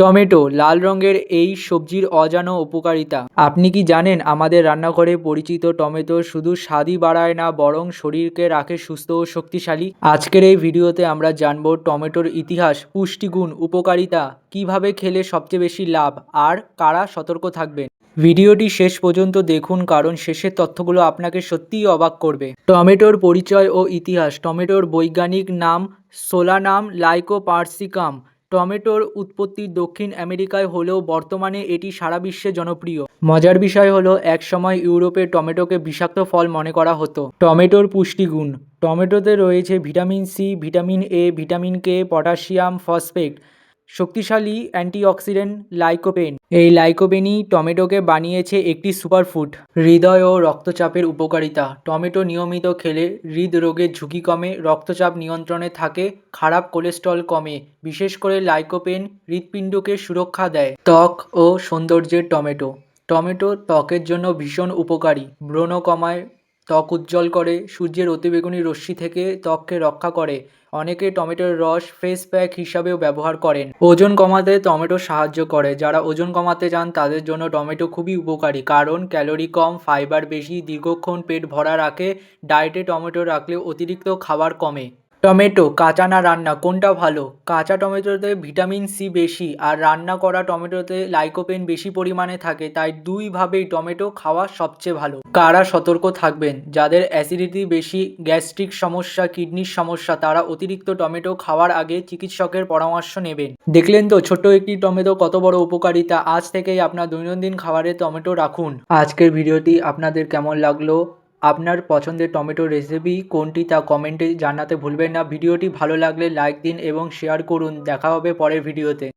Tomato লাল রঙের এই সবজির অজানা উপকারিতা। আপনি কি জানেন আমাদের রান্নাঘরে পরিচিত টমেটো শুধু স্বাদই বাড়ায় না, বরং শরীরকে রাখে সুস্থ ও শক্তিশালী? আজকের এই ভিডিওতে আমরা জানব টমেটোর ইতিহাস, পুষ্টিগুণ, উপকারিতা, কীভাবে খেলে সবচেয়ে বেশি লাভ, আর কারা সতর্ক থাকবেন। ভিডিওটি শেষ পর্যন্ত দেখুন, কারণ শেষের তথ্যগুলো আপনাকে সত্যিই অবাক করবে। টমেটোর পরিচয় ও ইতিহাস, টমেটোর বৈজ্ঞানিক নাম সোলানাম লাইকোপার্সিকাম। টমেটোর উৎপত্তি দক্ষিণ আমেরিকায় হলেও বর্তমানে এটি সারা বিশ্বে জনপ্রিয়। মজার বিষয় হলো একসময় ইউরোপে টমেটোকে বিষাক্ত ফল মনে করা হতো। টমেটোর পুষ্টিগুণ। টমেটোতে রয়েছে vitamin C, vitamin A, vitamin K, potassium, phosphate. শক্তিশালী অ্যান্টিঅক্সিডেন্ট লাইকোপেন। এই লাইকোপেনই টমেটোকে বানিয়েছে একটি সুপারফুড। হৃদয় ও রক্তচাপের উপকারিতা। টমেটো নিয়মিত খেলে হৃদরোগের ঝুঁকি কমে, রক্তচাপ নিয়ন্ত্রণে থাকে, খারাপ কোলেস্ট্রল কমে। বিশেষ করে লাইকোপেন হৃৎপিণ্ডকে সুরক্ষা দেয়। ত্বক ও সৌন্দর্যের টমেটো। টমেটো ত্বকের জন্য ভীষণ উপকারী। ব্রণ কমায় ত্বক উজ্জ্বল করে, সূর্যের অতিবেগুনি রশ্মি থেকে ত্বককে রক্ষা করে। অনেকে টমেটোর রস ফেস প্যাক হিসাবেও ব্যবহার করেন। ওজন কমাতে টমেটো সাহায্য করে। যারা ওজন কমাতে চান, তাদের জন্য টমেটো খুবই উপকারী। কারণ ক্যালোরি কম ফাইবার বেশি, দীর্ঘক্ষণ পেট ভরা রাখে। ডায়েটে টমেটো রাখলে অতিরিক্ত খাবার কমে। টমেটো, কাঁচা না রান্না? কোনটা ভালো? কাঁচা টমেটোতে ভিটামিন সি বেশি আর রান্না করা টমেটোতে লাইকোপেন বেশি পরিমাণে থাকে, তাই দুইভাবেই টমেটো খাওয়া সবচেয়ে ভালো। কারা সতর্ক থাকবেন? যাদের অ্যাসিডিটি বেশি, গ্যাস্ট্রিক সমস্যা, কিডনির সমস্যা, তারা অতিরিক্ত টমেটো খাওয়ার আগে চিকিৎসকের পরামর্শ নেবেন। দেখলেন তো ছোট একটি টমেটো কত বড় উপকারিতা? আজ থেকেই আপনার দৈনন্দিন খাবারে টমেটো রাখুন। আজকের ভিডিওটি আপনাদের কেমন লাগল? আপনার পছন্দের টমেটো রেসিপি কোনটি তা কমেন্টে জানাতে ভুলবেন না। ভিডিওটি ভালো লাগলে লাইক দিন এবং শেয়ার করুন। দেখা হবে পরের ভিডিওতে।